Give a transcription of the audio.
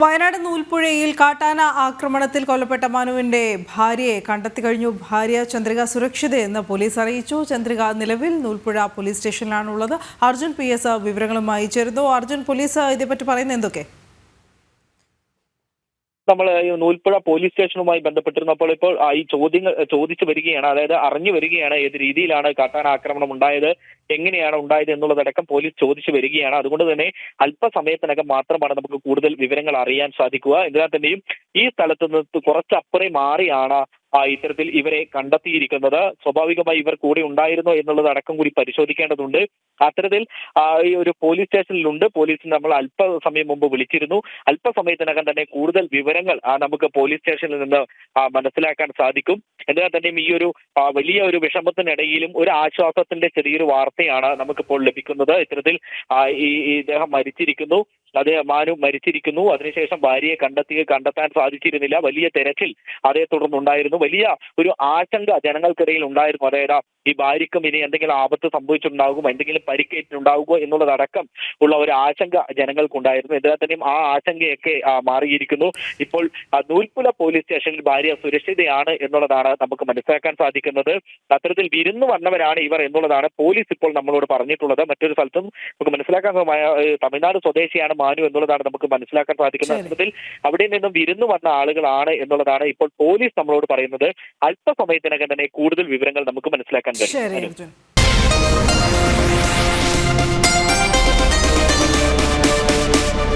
വയനാട് നൂൽപ്പുഴയിൽ കാട്ടാന ആക്രമണത്തിൽ കൊല്ലപ്പെട്ട മനുവിന്റെ ഭാര്യയെ കണ്ടെത്തി കഴിഞ്ഞു. ഭാര്യ ചന്ദ്രിക സുരക്ഷിതയെന്ന് പോലീസ് അറിയിച്ചു. ചന്ദ്രിക നിലവിൽ നൂൽപ്പുഴ പോലീസ് സ്റ്റേഷനിലാണുള്ളത്. അർജുൻ പി എസ് വിവരങ്ങളുമായി ചേരുന്നു. അർജുൻ പോലീസ് ഇതേപ്പറ്റി പറയുന്നത് എന്തൊക്കെ? നമ്മൾ നൂൽപ്പുഴ പോലീസ് സ്റ്റേഷനുമായി ബന്ധപ്പെട്ടിരുന്നപ്പോൾ ഇപ്പോൾ ഈ ചോദ്യങ്ങൾ ചോദിച്ചു വരികയാണ്. അതായത് അറിഞ്ഞു വരികയാണ് ഏത് രീതിയിലാണ് കാട്ടാന ആക്രമണം ഉണ്ടായത് എങ്ങനെയാണ് ഉണ്ടായത് എന്നുള്ളതടക്കം പോലീസ് ചോദിച്ചു വരികയാണ്. അതുകൊണ്ട് തന്നെ അല്പസമയത്തിനകം മാത്രമാണ് നമുക്ക് കൂടുതൽ വിവരങ്ങൾ അറിയാൻ സാധിക്കുക. എന്നാൽ തന്നെയും ഈ സ്ഥലത്ത് നിന്ന് കുറച്ചപ്പുറേ മാറിയാണ് ഇത്തരത്തിൽ ഇവരെ കണ്ടെത്തിയിരിക്കുന്നത്. സ്വാഭാവികമായി ഇവർ കൂടെ ഉണ്ടായിരുന്നോ എന്നുള്ളത് അടക്കം കൂടി പരിശോധിക്കേണ്ടതുണ്ട്. അത്തരത്തിൽ ഈ ഒരു പോലീസ് സ്റ്റേഷനിലുണ്ട്. പോലീസിന് നമ്മൾ അല്പസമയം മുമ്പ് വിളിച്ചിരുന്നു. അല്പസമയത്തിനകം തന്നെ കൂടുതൽ വിവരങ്ങൾ നമുക്ക് പോലീസ് സ്റ്റേഷനിൽ നിന്ന് മനസ്സിലാക്കാൻ സാധിക്കും. എന്നാൽ തന്നെയും ഈ ഒരു വലിയ ഒരു വിഷമത്തിനിടയിലും ഒരു ആശ്വാസത്തിന്റെ ചെറിയൊരു വാർത്തയാണ് നമുക്കിപ്പോൾ ലഭിക്കുന്നത്. ഇത്തരത്തിൽ ഈ ഇദ്ദേഹം മരിച്ചിരിക്കുന്നു. അദ്ദേഹം മാനു മരിച്ചിരിക്കുന്നു. അതിനുശേഷം ഭാര്യയെ കണ്ടെത്തി കണ്ടെത്താൻ സാധിച്ചിരുന്നില്ല. വലിയ തെരച്ചിൽ അതേ തുടർന്നുണ്ടായിരുന്നു. വലിയ ഒരു ആശങ്ക ജനങ്ങൾക്കിടയിൽ ഉണ്ടായിരുന്നു. അതായത് ഈ ഭാര്യക്കും ഇനി എന്തെങ്കിലും ആപത്ത് സംഭവിച്ചിട്ടുണ്ടാകുമോ? എന്തെങ്കിലും പരിക്കേറ്റിട്ടുണ്ടാകുമോ എന്നുള്ളതടക്കം ഉള്ള ഒരു ആശങ്ക ജനങ്ങൾക്കുണ്ടായിരുന്നു. തന്നെയും ആ ആശങ്കയൊക്കെ മാറിയിരിക്കുന്നു. ഇപ്പോൾ നൂൽപുല നൂൽപ്പുല പോലീസ് സ്റ്റേഷനിൽ ഭാര്യ സുരക്ഷിതയാണ് എന്നുള്ളതാണ് നമുക്ക് മനസ്സിലാക്കാൻ സാധിക്കുന്നത്. അത്തരത്തിൽ വിരുന്നു വന്നവരാണ് ഇവർ എന്നുള്ളതാണ് പോലീസ് ഇപ്പോൾ നമ്മളോട് പറഞ്ഞിട്ടുള്ളത്. മറ്റൊരു സ്ഥലത്തും നമുക്ക് മനസ്സിലാക്കാൻ തമിഴ്നാട് സ്വദേശിയാണ് മാനു എന്നുള്ളതാണ് നമുക്ക് മനസ്സിലാക്കാൻ സാധിക്കുന്നത്. അത്തരത്തിൽ അവിടെ നിന്നും വിരുന്നു വന്ന ആളുകളാണ് എന്നുള്ളതാണ് ഇപ്പോൾ പോലീസ് നമ്മളോട് പറയുന്നത്. അല്പസമയത്തിനകം തന്നെ കൂടുതൽ വിവരങ്ങൾ നമുക്ക് മനസ്സിലാക്കാൻ ശരി കഴിയും അർജുൻ